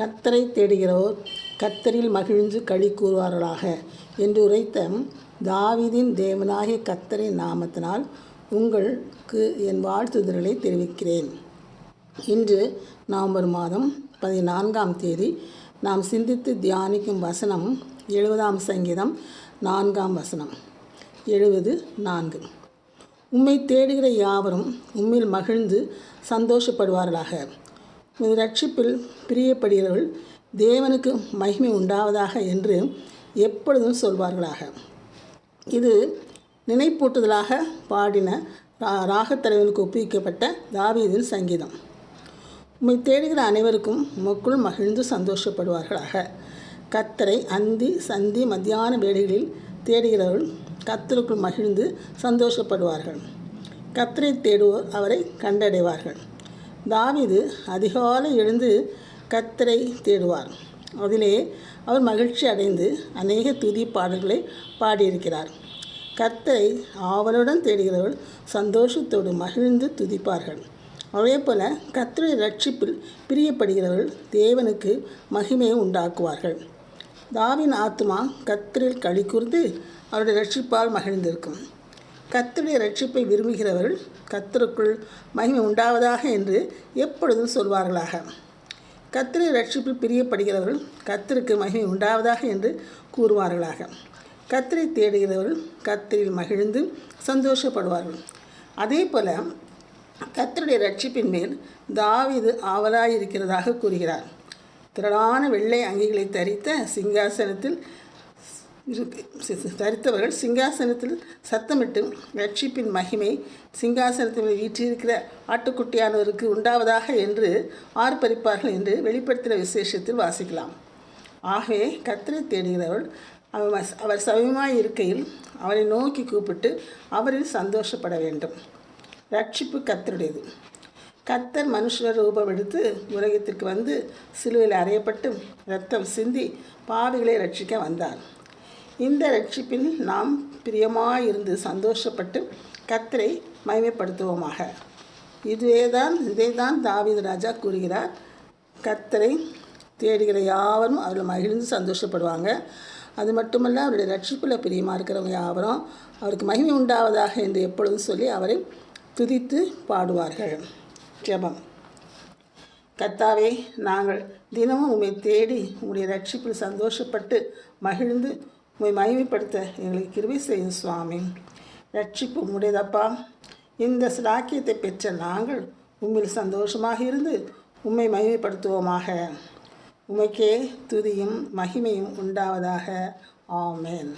கத்தரை தேடுகிறோர் கத்தரில் மகிழ்ந்து களி கூறுவார்களாக என்று உரைத்த தாவிதின் தேவனாகிய கர்த்தரின் நாமத்தினால் உங்களுக்கு என் வாழ்த்துதல்களை தெரிவிக்கிறேன். இன்று நவம்பர் மாதம் பதினான்காம் தேதி நாம் சிந்தித்து தியானிக்கும் வசனம் எழுபதாம் சங்கீதம் நான்காம் வசனம். எழுபது நான்கு. உம்மை தேடுகிற யாவரும் உம்மில் மகிழ்ந்து சந்தோஷப்படுவார்களாக. ரட்சிப்பில் பிரியப்படுகிறவர்கள் தேவனுக்கு மகிமை உண்டாவதாக என்று எப்பொழுதும் சொல்வார்களாக. இது நினைப்பூட்டுதலாக பாடின ரா ராகத்தலைவனுக்கு ஒப்புவிக்கப்பட்ட தாவீதின் சங்கீதம். உம்மை தேடுகிற அனைவருக்கும் மக்கள் மகிழ்ந்து சந்தோஷப்படுவார்களாக. கத்தரை அந்தி சந்தி மத்தியான வேலைகளில் தேடுகிறவர்கள் கத்தருக்குள் மகிழ்ந்து சந்தோஷப்படுவார்கள். கத்தரை தேடுவோர் அவரை கண்டடைவார்கள். தாவிது அதிகாலை எழுந்து கத்தரை தேடுவார். அதிலே அவர் மகிழ்ச்சி அடைந்து அநேக துதி பாடல்களை பாடியிருக்கிறார். கத்தரை ஆவலுடன் தேடுகிறவர்கள் சந்தோஷத்தோடு மகிழ்ந்து துதிப்பார்கள். அதே போல கர்த்தரை ரட்சிப்பில் பிரியப்படுகிறவர்கள் தேவனுக்கு மகிமையை உண்டாக்குவார்கள். தாவின் ஆத்மா கர்த்தரில் களி கூர்ந்து அவருடைய ரட்சிப்பால் மகிழ்ந்திருக்கும். கத்தருடைய ரட்சிப்பை விரும்புகிறவர்கள் கத்தருக்குள் மகிமை உண்டாவதாக என்று எப்பொழுதும் சொல்வார்களாக. கர்த்தரை ரட்சிப்பில் பிரியப்படுகிறவர்கள் கத்தருக்கு மகிமை உண்டாவதாக என்று கூறுவார்களாக. கத்திரை தேடுகிறவர்கள் கத்தரில் மகிழ்ந்து சந்தோஷப்படுவார்கள். அதே போல் கத்தருடைய ரட்சிப்பின் மேல் தாவிது ஆவலாயிருக்கிறதாக கூறுகிறார். திரளான வெள்ளை அங்கிகளை தரித்த சிங்காசனத்தில் தரித்தவர்கள் சிங்காசனத்தில் சத்தமிட்டு ரட்சிப்பின் மகிமை சிங்காசனத்தில் வீற்றிருக்கிற ஆட்டுக்குட்டியானவருக்கு உண்டாவதாக என்று ஆர்ப்பரிப்பார்கள் என்று வெளிப்படுத்தின விசேஷத்தில் வாசிக்கலாம். ஆகவே கத்தரை தேடுகிறவர்கள் அவர் அவர் சமயமாய் இருக்கையில் அவரை நோக்கி கூப்பிட்டு அவரில் சந்தோஷப்பட வேண்டும். ரட்சிப்பு கத்தருடையது கத்தர் மனுஷர் ரூபம் எடுத்து உலகத்திற்கு வந்து சிலுவையில் அறையப்பட்டு ரத்தம் சிந்தி பாவிகளை ரட்சிக்க வந்தார். இந்த ரட்சிப்பில் நாம் பிரியமாயிருந்து சந்தோஷப்பட்டு கத்தரை மகிமைப்படுத்துவோமாக. இதுவே தான் இதை தான் தாவீது ராஜா கூறுகிறார். கத்தரை தேடுகிற யாவரும் அவர்கள் மகிழ்ந்து சந்தோஷப்படுவாங்க. அது மட்டுமல்ல அவருடைய ரட்சிப்பில் பிரியமாக இருக்கிறவங்க யாவரும் அவருக்கு மகிமை உண்டாவதாக என்று எப்பொழுதும் சொல்லி அவரை துதித்து பாடுவார்கள். ஜெபம். கத்தாவே நாங்கள் தினமும் உம்மை தேடி உங்களுடைய ரட்சிப்பில் சந்தோஷப்பட்டு மகிழ்ந்து உண்மை மகிமைப்படுத்த எங்களுக்கு கிருபை செய்யும் சுவாமி. ரட்சிப்பு உம்முடையதப்பா. இந்த சிராக்கியத்தை பெற்ற நாங்கள் உண்மையில் சந்தோஷமாக இருந்து உம்மை மகிமைப்படுத்துவோமாக. உமைக்கே துதியும் மகிமையும் உண்டாவதாக. ஆமேன்.